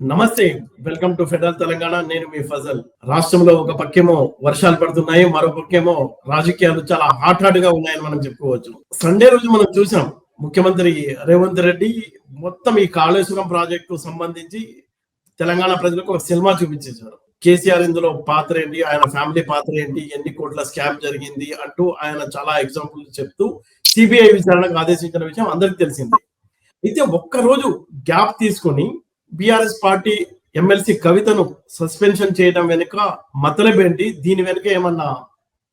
నమస్తే welcome to federal Telangana. నేను మీ ఫజల్. రాష్ట్రంలో ఒక పక్కేమో వర్షాలు పడుతున్నాయి మరో పక్కేమో రాజకీయాలు చాలా హాట్ హాట్గా ఉన్నాయని మనం చెప్పుకోవచ్చు. సండే రోజు మనం చూసాం ముఖ్యమంత్రి రేవంత్ రెడ్డి మొత్తం ఈ కాళేశ్వరం ప్రాజెక్టు సంబంధించి తెలంగాణ ప్రజలకు ఒక సినిమా చూపించేశారు. కేసీఆర్ ఇందులో పాత్ర ఏంటి ఆయన ఫ్యామిలీ పాత్ర ఏంటి ఎన్ని కోట్ల స్కామ్ జరిగింది అంటూ ఆయన చాలా ఎగ్జాంపుల్ చెప్తూ సిబిఐ విచారణకు ఆదేశించిన విషయం అందరికి తెలిసింది. అయితే ఒక్క రోజు గ్యాప్ తీసుకొని బిఆర్ఎస్ పార్టీ ఎమ్మెల్సీ కవితను సస్పెన్షన్ చేయడం వెనుక మతలబేంటి? దీని వెనుక ఏమన్నా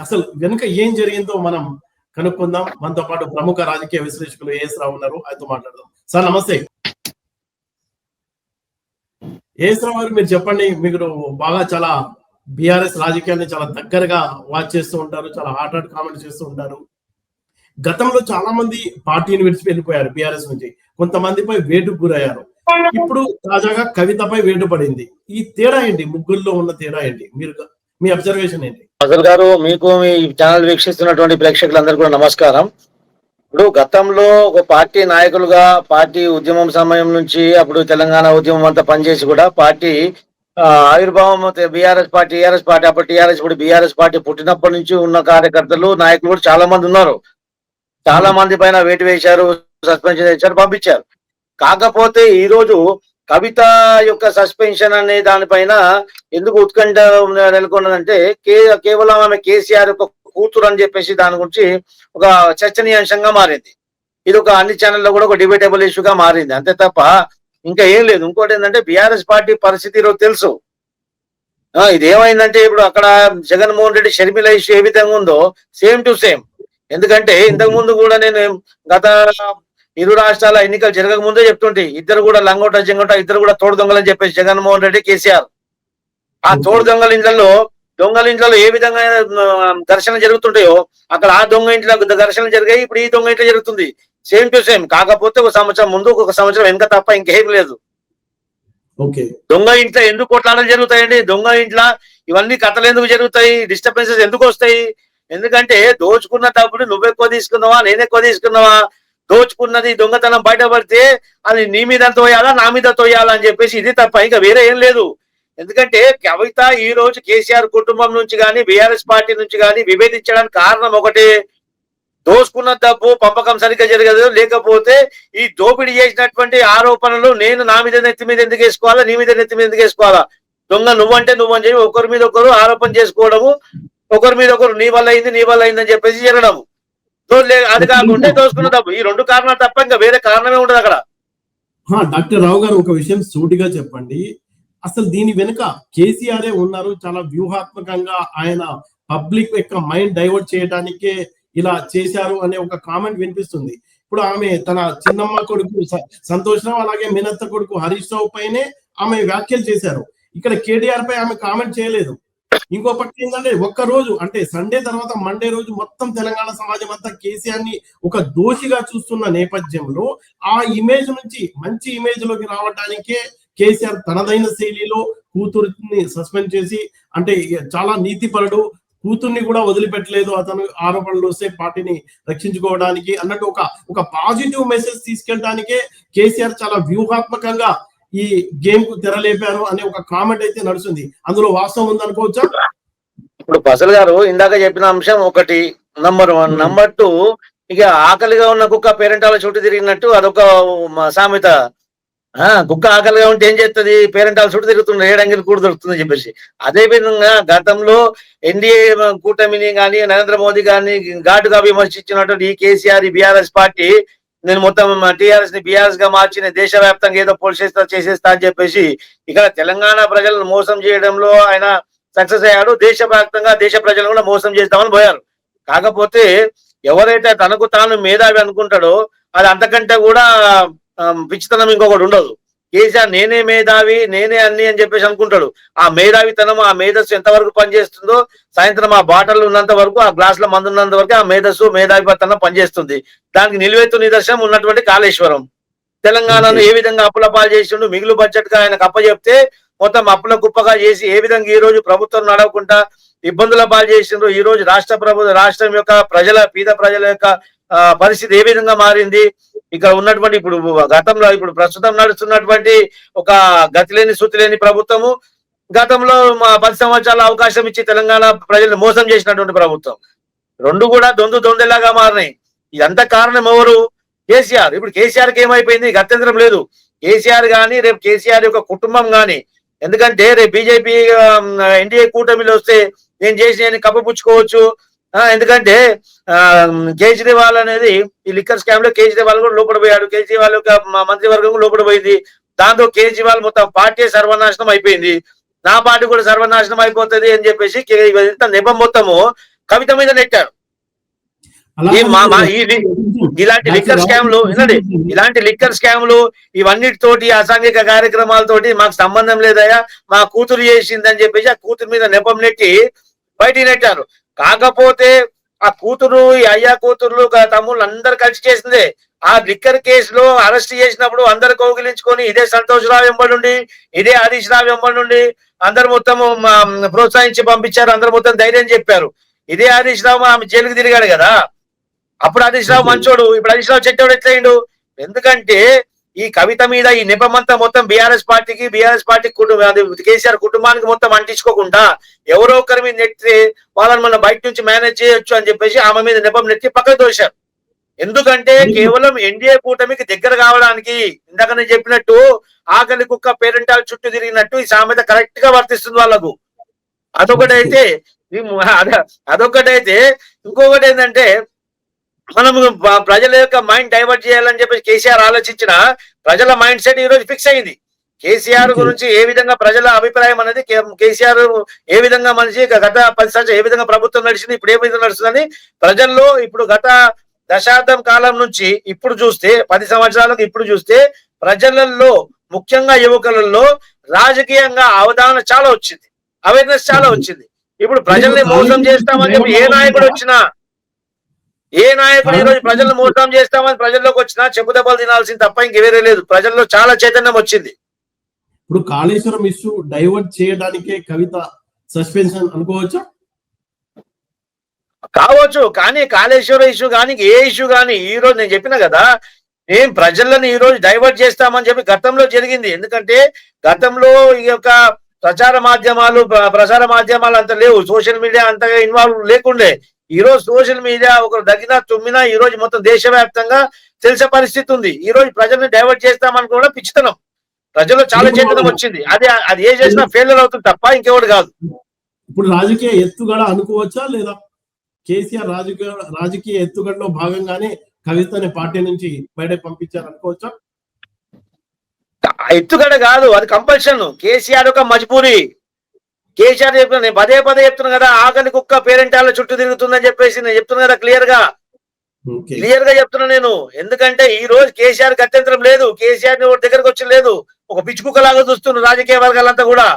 అసలు వెనుక ఏం జరిగిందో మనం కనుక్కుందాం. మనతో పాటు ప్రముఖ రాజకీయ విశ్లేషకులు ఏఎస్ రావు ఉన్నారు. ఆయనతో మాట్లాడదాం. సార్ నమస్తే. ఏఎస్ రావు గారు మీరు చెప్పండి. మీరు బాగా చాలా బిఆర్ఎస్ రాజకీయాన్ని చాలా దగ్గరగా వాచ్ చేస్తూ ఉంటారు. చాలా హాట్ హాట్ కామెంట్ చేస్తూ ఉంటారు. గతంలో చాలా మంది పార్టీని విడిచి వెళ్ళిపోయారు బిఆర్ఎస్ నుంచి. కొంతమందిపై వేటుకు గురయ్యారు. ఇప్పుడు తాజాగా కవితపై వేటు పడింది. ఈ తేడా ఏంటి? ముగ్గుల్లో ఉన్న తేడా ఏంటి? మీరు మీ అబ్జర్వేషన్ ఏంటి? ఫజల్ గారు మీకు మీ ఛానల్ వీక్షిస్తున్నటువంటి ప్రేక్షకులందరూ కూడా నమస్కారం. ఇప్పుడు గతంలో ఒక పార్టీ నాయకులుగా పార్టీ ఉద్యమం సమయం నుంచి అప్పుడు తెలంగాణ ఉద్యమం అంతా పనిచేసి కూడా పార్టీ ఆవిర్భావం బీఆర్ఎస్ పార్టీ టీఆర్ఎస్ పార్టీ అప్పుడు టీఆర్ఎస్ ఇప్పుడు బీఆర్ఎస్ పార్టీ పుట్టినప్పటి నుంచి ఉన్న కార్యకర్తలు నాయకులు కూడా చాలా మంది ఉన్నారు. చాలా మంది పైన వేటు వేశారు సస్పెన్షన్ చేశారు పంపించారు. కాకపోతే ఈ రోజు కవిత యొక్క సస్పెన్షన్ అనే దానిపైన ఎందుకు ఉత్కంఠ నెలకొన్నదంటే కే కేవలం ఆమె కేసీఆర్ యొక్క కూతురు అని చెప్పేసి దాని గురించి ఒక చర్చనీయాంశంగా మారింది. ఇది ఒక అన్ని ఛానల్లో కూడా ఒక డిబేటబుల్ ఇష్యూగా మారింది. అంతే తప్ప ఇంకా ఏం లేదు. ఇంకోటి ఏంటంటే బీఆర్ఎస్ పార్టీ పరిస్థితి ఈరోజు తెలుసు. ఆ, ఇది ఏమైందంటే ఇప్పుడు అక్కడ జగన్మోహన్ రెడ్డి షర్మిల ఇష్యూ ఏ విధంగా ఉందో సేమ్ టు సేమ్ ఎందుకంటే ఇంతకు ముందు కూడా నేను గత ఇరు రాష్ట్రాల ఎన్నికలు జరగక ముందే చెప్తుంటే ఇద్దరు కూడా లంగోట జంగోట ఇద్దరు కూడా తోడు దొంగలని చెప్పేసి జగన్మోహన్ రెడ్డి కేసీఆర్. ఆ తోడు దొంగల ఇండ్లలో దొంగల ఇంట్లో ఏ విధంగా ఘర్షణ జరుగుతుంటాయో అక్కడ ఆ దొంగ ఇంట్లో ఘర్షణ జరిగాయి ఇప్పుడు ఈ దొంగ ఇంట్లో జరుగుతుంది. Same to same. కాకపోతే ఒక సంవత్సరం ముందు ఒక సంవత్సరం వెనక తప్ప ఇంకేం లేదు. ఓకే. దొంగ ఇంట్లో ఎందుకు కొట్లాటలు జరుగుతాయండి? దొంగ ఇంట్లో ఇవన్నీ కథలు ఎందుకు జరుగుతాయి? డిస్టర్బెన్సెస్ ఎందుకు వస్తాయి? ఎందుకంటే దోచుకున్న డబ్బులు నువ్వు ఎక్కువ తీసుకున్నావా నేను ఎక్కువ తీసుకున్నావా? దోచుకున్నది దొంగతనం బయటపడితే అది నీ మీద తోయాలా నా మీద తోయాలా అని చెప్పేసి ఇది తప్ప ఇంకా వేరే ఏం లేదు. ఎందుకంటే కవిత ఈ రోజు కేసీఆర్ కుటుంబం నుంచి కానీ బీఆర్ఎస్ పార్టీ నుంచి కానీ విభేదించడానికి కారణం ఒకటి. దోసుకున్న డబ్బు పంపకం సరిగ్గా జరగదు. లేకపోతే ఈ దోపిడీ చేసినటువంటి ఆరోపణలు నేను నా మీద నెత్తి మీద ఎందుకు వేసుకోవాలా నీ మీద నెత్తి మీద ఎందుకు వేసుకోవాలా? దొంగ నువ్వంటే నువ్వని చెప్పి ఒకరి మీద ఒకరు ఆరోపణ చేసుకోవడము ఒకరి మీద ఒకరు నీ వల్ల అయింది నీ వల్ల అయిందని చెప్పేసి జరగడము. అది కాకుండా దోసుకున్న డబ్బు. ఈ రెండు కారణాలు తప్ప ఇంకా వేరే కారణమే ఉండదు అక్కడ. డాక్టర్ రావు గారు ఒక విషయం సూటిగా చెప్పండి. అసలు దీని వెనుక కేసీఆర్ ఉన్నారు. చాలా వ్యూహాత్మకంగా ఆయన పబ్లిక్ యొక్క మైండ్ డైవర్ట్ చేయడానికే ఇలా చేశారు అనే ఒక కామెంట్ వినిపిస్తుంది. ఇప్పుడు ఆమె తన చిన్నమ్మ కొడుకు సంతోష్ రావు అలాగే మినత్త కొడుకు హరీష్ రావు పైనే ఆమె వ్యాఖ్యలు చేశారు. ఇక్కడ కేటీఆర్ పై ఆమె కామెంట్ చేయలేదు. ఇంకో పక్క ఏంటంటే ఒక్క రోజు అంటే సండే తర్వాత మండే రోజు మొత్తం తెలంగాణ సమాజం అంతా కేసీఆర్ని ఒక దోషిగా చూస్తున్న నేపథ్యంలో ఆ ఇమేజ్ నుంచి మంచి ఇమేజ్లోకి రావడానికే కేసీఆర్ తనదైన శైలిలో కూతురుని సస్పెండ్ చేసి అంటే చాలా నీతిపరుడు కూతుర్ని కూడా వదిలిపెట్టలేదు అతను ఆరోపణలు వస్తే పార్టీని రక్షించుకోవడానికి అన్నట్టు ఒక ఒక పాజిటివ్ మెసేజ్ తీసుకెళ్ళడానికే కేసీఆర్ చాలా వ్యూహాత్మకంగా ఈ గేమ్కు తెరలేపారు అనే ఒక కామెంట్ అయితే నడుస్తుంది. అందులో వాస్తవం ఉందనుకోవచ్చా? ఇప్పుడు ఫసల్ గారు ఇందాక చెప్పిన అంశం ఒకటి నంబర్ వన్. నంబర్ టూ ఇక ఆకలిగా ఉన్న కుక్క పేరెంటాల చుట్టూ తిరిగినట్టు అదొక సామెత. ఆ కుక్క ఆకలిగా ఉంటే ఏం చేస్తుంది పేరెంటాల చుట్టూ తిరుగుతుంది ఏడంగిలు కూడా దొరుకుతుంది చెప్పేసి. అదే విధంగా గతంలో ఎన్డీఏ కూటమిని కానీ నరేంద్ర మోదీ గారిని ఘాటుగా విమర్శించినటువంటి ఈ కేసీఆర్ ఈ బీఆర్ఎస్ పార్టీ నేను మొత్తం టీఆర్ఎస్ని బీఆర్ఎస్గా మార్చి దేశవ్యాప్తంగా ఏదో పోల్చేస్తా చేసేస్తా అని చెప్పేసి ఇక్కడ తెలంగాణ ప్రజలను మోసం చేయడంలో ఆయన సక్సెస్ అయ్యాడు. దేశవ్యాప్తంగా దేశ ప్రజలను కూడా మోసం చేస్తామని పోయారు. కాకపోతే ఎవరైతే తనకు తాను మేధావి అనుకుంటాడో అది అంతకంటే కూడా పిచ్చితనం ఇంకొకటి ఉండదు. కేసీఆర్ నేనే మేధావి నేనే అన్ని అని చెప్పేసి అనుకుంటాడు. ఆ మేధావితనం ఆ మేధస్సు ఎంతవరకు పనిచేస్తుందో సాయంత్రం ఆ బాటలు ఉన్నంత వరకు ఆ గ్లాసుల మందు ఉన్నంత వరకు ఆ మేధస్సు మేధావితనం పనిచేస్తుంది. దానికి నిలువెత్తు నిదర్శనం ఉన్నటువంటి కాళేశ్వరం. తెలంగాణను ఏ విధంగా అప్పుల పాలు చేసిండు మిగులు బడ్జెట్గా ఆయనకు అప్పచెప్తే మొత్తం అప్పుల కుప్పగా చేసి ఏ విధంగా ఈ రోజు ప్రభుత్వం నడవకుండా ఇబ్బందుల పాలు చేసిండ్రు ఈ రోజు రాష్ట్ర ప్రభు రాష్ట్రం యొక్క ప్రజల పేద ప్రజల యొక్క పరిస్థితి ఏ విధంగా మారింది? ఇక్కడ ఉన్నటువంటి ఇప్పుడు గతంలో ఇప్పుడు ప్రస్తుతం నడుస్తున్నటువంటి ఒక గతి లేని శృతి లేని ప్రభుత్వము గతంలో మా పది సంవత్సరాల అవకాశం ఇచ్చి తెలంగాణ ప్రజలను మోసం చేసినటువంటి ప్రభుత్వం. రెండు కూడా దొందు దొందెలాగా మారినాయి. ఇదంతా కారణం ఎవరు? కేసీఆర్. ఇప్పుడు కేసీఆర్కి ఏమైపోయింది గత్యంతరం లేదు. కేసీఆర్ కానీ రేపు కేసీఆర్ యొక్క కుటుంబం కానీ ఎందుకంటే రేపు బీజేపీ ఎన్డీఏ కూటమిలో వస్తే నేను చేసి నేను కప్పపుచ్చుకోవచ్చు ఎందుకంటే ఆ, కేజ్రీవాల్ అనేది ఈ లిక్కర్ స్కామ్లో కేజ్రీవాల్ కూడా లోపల పోయాడు కేజ్రీవాల్ యొక్క మంత్రివర్గం లోపల పోయింది దాంతో కేజ్రీవాల్ మొత్తం పార్టీ సర్వనాశనం అయిపోయింది. నా పార్టీ కూడా సర్వనాశనం అయిపోతుంది అని చెప్పేసి నెపం మొత్తము కవిత మీద నెట్టారు. ఇలాంటి లిక్కర్ స్కామ్లు వినండి. ఇలాంటి లిక్కర్ స్కామ్లు ఇవన్నిటితోటి అసాంఘిక కార్యక్రమాలతోటి మాకు సంబంధం లేదయ్యా. మా కూతురు చేసిందని చెప్పేసి ఆ కూతురు మీద నెపం నెట్టి బయటికి నెట్టారు. కాకపోతే ఆ కూతురు ఈ అయ్యా కూతుర్లు తమ్ముళ్ళు అందరు కలిసి చేసిందే. ఆ లిక్కర్ కేసులో అరెస్ట్ చేసినప్పుడు అందరు కౌగిలించుకొని ఇదే సంతోష్ రావు వెంబడి ఇదే హరీష్ రావు వెంబడి అందరు మొత్తం ప్రోత్సహించి పంపించారు. అందరు మొత్తం ధైర్యం చెప్పారు. ఇదే హరీష్ రావు ఆమె జైలుకి తిరిగాడు కదా. అప్పుడు హరీష్ రావు మంచోడు. ఇప్పుడు హరీష్ రావు చెట్టోడు ఎట్లయిండు? ఎందుకంటే ఈ కవిత మీద ఈ నెపమంతా మొత్తం బీఆర్ఎస్ పార్టీకి బీఆర్ఎస్ పార్టీ కుటుంబం కేసీఆర్ కుటుంబానికి మొత్తం అంటించుకోకుండా ఎవరో ఒకరి మీద నెట్టి వాళ్ళని మనం బయట నుంచి మేనేజ్ చేయొచ్చు అని చెప్పేసి ఆమె మీద నెపం నెట్టి పక్కకు తోశారు. ఎందుకంటే కేవలం ఎన్డీఏ కూటమికి దగ్గర కావడానికి ఇందాక నేను చెప్పినట్టు ఆకలి కుక్క పేరెంటాల చుట్టూ తిరిగినట్టు ఈ సామెత కరెక్ట్గా వర్తిస్తుంది వాళ్ళకు. అదొకటైతే అదొకటైతే ఇంకొకటి ఏంటంటే మనం ప- ప్రజల యొక్క మైండ్ డైవర్ట్ చేయాలని చెప్పి కేసీఆర్ ఆలోచించిన ప్రజల మైండ్ సెట్ ఈ రోజు ఫిక్స్ అయింది. కేసీఆర్. గురించి ఏ విధంగా ప్రజల అభిప్రాయం అనేది కేసీఆర్ ఏ విధంగా మనిషి గత పది సంవత్సరాలు ఏ విధంగా ప్రభుత్వం నడిచింది ఇప్పుడు ఏ విధంగా నడుస్తుందని ప్రజల్లో ఇప్పుడు గత దశాబ్దం కాలం నుంచి ఇప్పుడు చూస్తే పది సంవత్సరాలకు ఇప్పుడు చూస్తే ప్రజలలో ముఖ్యంగా యువకులలో రాజకీయంగా అవగాహన చాలా వచ్చింది. అవేర్నెస్ చాలా వచ్చింది. ఇప్పుడు ప్రజల్ని మోసం చేస్తామని చెప్పి ఏ నాయకుడు వచ్చినా ఏ నాయకుడు ఈ రోజు ప్రజలను మోసం చేస్తామని ప్రజల్లోకి వచ్చినా చెప్పు దెబ్బలు తినాల్సింది తప్ప ఇంక వేరే లేదు. ప్రజల్లో చాలా చైతన్యం వచ్చింది. ఇప్పుడు కాళేశ్వరం ఇష్యూ డైవర్ట్ చేయడానికే కవిత సస్పెన్షన్ అనుకోవచ్చా? కావచ్చు కానీ కాళేశ్వర ఇష్యూ కానీ ఏ ఇష్యూ కానీ ఈ రోజు నేను చెప్పిన కదా ఏం ప్రజలను ఈ రోజు డైవర్ట్ చేస్తామని చెప్పి గతంలో జరిగింది. ఎందుకంటే గతంలో ఈ యొక్క ప్రచార మాధ్యమాలు ప్ర- ప్రసార మాధ్యమాలు అంత లేవు. సోషల్ మీడియా అంతగా ఇన్వాల్వ్ లేకుండే. ఈ రోజు సోషల్ మీడియా ఒకరు దగ్గర తుమ్మినా ఈ రోజు మొత్తం దేశవ్యాప్తంగా తెలిసే పరిస్థితి ఉంది. ఈ రోజు ప్రజల్ని డైవర్ట్ చేస్తామని కూడా పిచ్చితనం. ప్రజల్లో చాలా చైతన్యం వచ్చింది. అది అది ఏ చేసినా ఫెయిల్యూర్ అవుతుంది తప్ప ఇంకెవడు కాదు. ఇప్పుడు రాజకీయ ఎత్తుగడ అనుకోవచ్చా లేదా? కేసీఆర్ రాజకీయ రాజకీయ ఎత్తుగడలో భాగంగానే కవితని పార్టీ నుంచి బయట పంపించారు అనుకోవచ్చా ఎత్తుగడ కాదు అది కంపల్షన్ కేసీఆర్ ఒక మజ్బూరి. కేసీఆర్ చెప్పిన నేను పదే పదే చెప్తున్నా కదా ఆకలి కుక్క పేరెంటాల చుట్టూ తిరుగుతుందని చెప్పేసి నేను చెప్తున్నా కదా క్లియర్గా క్లియర్గా చెప్తున్నా నేను. ఎందుకంటే ఈ రోజు కేసీఆర్ గత్యంతరం లేదు. కేసీఆర్ దగ్గరకు వచ్చి లేదు. ఒక పిచ్చి కుక్కలాగా చూస్తున్నారు రాజకీయ వర్గాలంతా కూడా.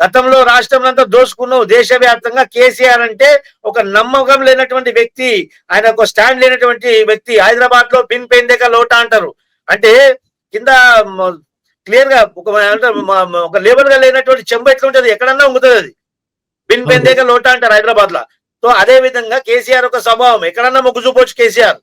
గతంలో రాష్ట్రంలో అంతా దోసుకున్నావు. దేశవ్యాప్తంగా కేసీఆర్ అంటే ఒక నమ్మకం లేనటువంటి వ్యక్తి. ఆయన ఒక స్టాండ్ లేనటువంటి వ్యక్తి. హైదరాబాద్లో బిన్ పెండేక లోటా అంటారు. అంటే కింద క్లియర్గా ఒక మ- ఒక లేబర్గా లేనటువంటి చెంబు ఎట్లా ఉంటది ఎక్కడన్నా ఉంగుతుంది అది. బిన్ పెండేక లోటా అంటారు హైదరాబాద్లో సో అదే విధంగా కేసీఆర్ ఒక స్వభావం. ఎక్కడన్నా మొగ్గు చూపొచ్చు కేసీఆర్.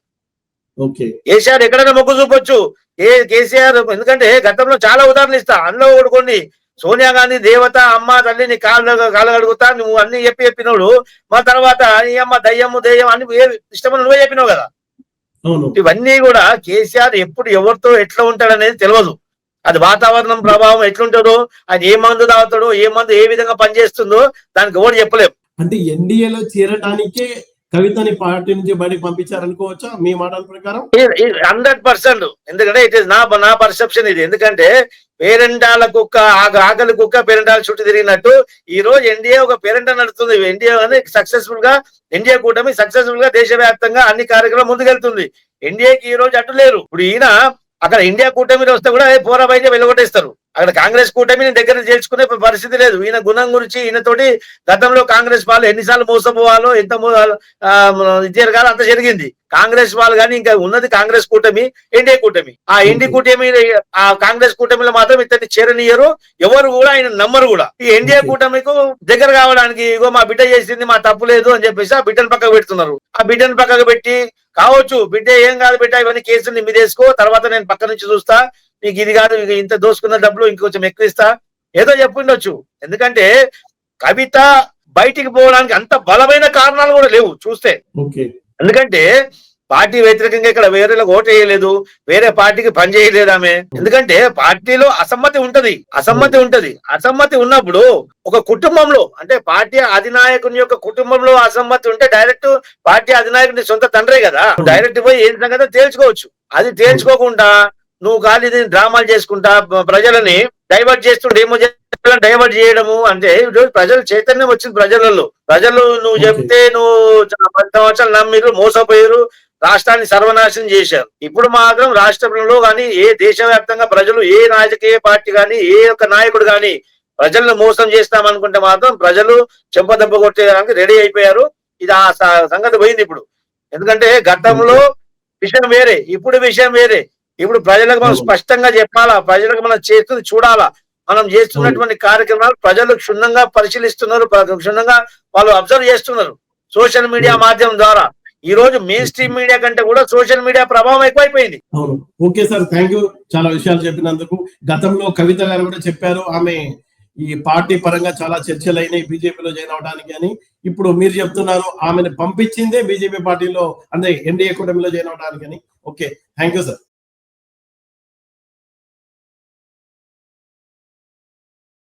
కేసీఆర్ ఎక్కడైనా మొగ్గు చూపొచ్చు. ఏ కేసీఆర్ ఎందుకంటే గతంలో చాలా ఉదాహరణలు ఇస్తా. అందులో కూడా కొన్ని. సోనియా గాంధీ దేవత అమ్మ తల్లి నీ కాళ్ళు కాళ్ళు అడుగుతా నువ్వు అన్ని చెప్పి చెప్పినోడు. మా తర్వాత ఈ అమ్మ దయ్యము దయ్యం అని ఏ ఇష్టమని నువ్వే చెప్పినావు కదా. ఇవన్నీ కూడా కేసీఆర్ ఎప్పుడు ఎవరితో ఎట్లా ఉంటాడనేది తెలియదు అది వాతావరణం ప్రభావం ఎట్లుంటాడో ఆయన ఏ మందు తాగుతాడో ఏ మందు ఏ విధంగా పనిచేస్తుందో దానికి ఎవరు చెప్పలేం. అంటే ఎన్డీఏలో చేరటానికే కవితని పార్టీ నుంచి బయటకు పంపించారు అనుకోవచ్చా మీ మాటల ప్రకారం? Hundred percent. ఎందుకంటే ఇట్ ఇస్ నా నా పర్సెప్షన్ ఇది. ఎందుకంటే పేరెంటాల కుక్క ఆక- ఆకలి కుక్క పేరెంటాల చుట్టూ తిరిగినట్టు ఈ రోజు ఎన్డీఏ ఒక పేరెంట నడుస్తుంది. ఎన్డీఏ అనేది సక్సెస్ఫుల్గా ఎన్డీఏ కూటమి సక్సెస్ఫుల్గా దేశవ్యాప్తంగా అన్ని కార్యక్రమాలు ముందుకెళ్తుంది. ఎన్డీఏకి ఈ రోజు అడ్డు లేరు. ఇప్పుడు ఈయన అక్కడ ఇండియా కూటమిలో వస్తే కూడా పోరా బయట వెళ్ళగొట్టేస్తారు. అక్కడ కాంగ్రెస్ కూటమిని దగ్గర చేర్చుకునే పరిస్థితి లేదు. ఈయన గుణం గురించి ఈయనతోటి గతంలో కాంగ్రెస్ వాళ్ళు ఎన్నిసార్లు మోసపోవాలో ఎంత ఇది జరగాలో అంత జరిగింది. కాంగ్రెస్ వాళ్ళు కానీ ఇంకా ఉన్నది కాంగ్రెస్ కూటమి ఎన్డీఏ కూటమి. ఆ ఎన్డీ కూటమి ఆ కాంగ్రెస్ కూటమిలో మాత్రం ఇతన్ని చేరనియరు. ఎవరు కూడా ఆయన నమ్మరు కూడా. ఈ ఎన్డీఏ. కూటమికు దగ్గర కావడానికి ఇగో మా బిడ్డ చేసింది మా తప్పు లేదు అని చెప్పేసి ఆ బిడ్డను పక్కకు పెడుతున్నారు. ఆ బిడ్డను పక్కకు పెట్టి కావచ్చు బిడ్డ ఏం కాదు బిడ్డ ఇవన్నీ కేసులు నీ మీద వేసుకో తర్వాత నేను పక్క నుంచి చూస్తా. నీకు ఇది కాదు ఇంత దోసుకున్న డబ్బులు ఇంకొంచెం ఎక్కువ ఇస్తా. ఏదో చెప్పుండొచ్చు. ఎందుకంటే కవిత బయటికి పోవడానికి అంత బలమైన కారణాలు కూడా లేవు చూస్తే. ఎందుకంటే పార్టీ వ్యతిరేకంగా ఇక్కడ వేరే ఓటు వేయలేదు వేరే పార్టీకి పని చేయలేదు ఆమె. ఎందుకంటే పార్టీలో అసమ్మతి ఉంటది అసమ్మతి ఉంటది. అసమ్మతి ఉన్నప్పుడు ఒక కుటుంబంలో అంటే పార్టీ అధినాయకుని యొక్క కుటుంబంలో అసమ్మతి ఉంటే డైరెక్ట్ పార్టీ అధినాయకుని సొంత తండ్రే కదా. డైరెక్ట్ పోయి ఏం సంగతి తేల్చుకోవచ్చు. అది తేల్చుకోకుండా నువ్వు దీన్ని డ్రామాలు చేసుకుంటా ప్రజలని డైవర్ట్ చేస్తుంటే ఏమో డైవర్ట్ చేయడము అంటే ప్రజలు చైతన్యం వచ్చింది ప్రజలలో. ప్రజలు నువ్వు. చెప్తే నువ్వు చాలా పది సంవత్సరాలు నమ్మిరు మోసపోయారు రాష్ట్రాన్ని సర్వనాశనం చేశారు. ఇప్పుడు మాత్రం రాష్ట్రంలో కానీ ఏ దేశవ్యాప్తంగా ప్రజలు ఏ రాజకీయ పార్టీ కానీ ఏ ఒక్క నాయకుడు కానీ ప్రజలను మోసం చేస్తామనుకుంటే మాత్రం ప్రజలు చెంపదెబ్బ కొట్టేయడానికి రెడీ అయిపోయారు. ఇది ఆ సంగతి పోయింది ఇప్పుడు. ఎందుకంటే గతంలో విషయం వేరే ఇప్పుడు విషయం వేరే. ఇప్పుడు ప్రజలకు మనం. స్పష్టంగా చెప్పాలా? ప్రజలకు మనం చేస్తుంది చూడాలా? మనం చేస్తున్నటువంటి కార్యక్రమాలు ప్రజలు క్షుణ్ణంగా పరిశీలిస్తున్నారు ప్ర- క్షుణ్ణంగా వాళ్ళు అబ్జర్వ్ చేస్తున్నారు సోషల్ మీడియా. మాధ్యమం ద్వారా. ఈ రోజు మెయిన్ స్ట్రీమ్ మీడియా కంటే కూడా సోషల్ మీడియా ప్రభావం ఎక్కువైపోయింది. అవును. Okay sir thank you. చాలా విషయాలు చెప్పినందుకు. గతంలో కవిత గారు కూడా చెప్పారు ఆమె ఈ పార్టీ పరంగా చాలా చర్చలు అయినాయి బీజేపీలో జాయిన్ అవడానికి అని. ఇప్పుడు మీరు చెప్తున్నారు ఆమెను పంపించిందే బీజేపీ పార్టీలో అంటే ఎన్డీఏ కూటమిలో జాయిన్ అవడానికి అని. Okay thank you sir.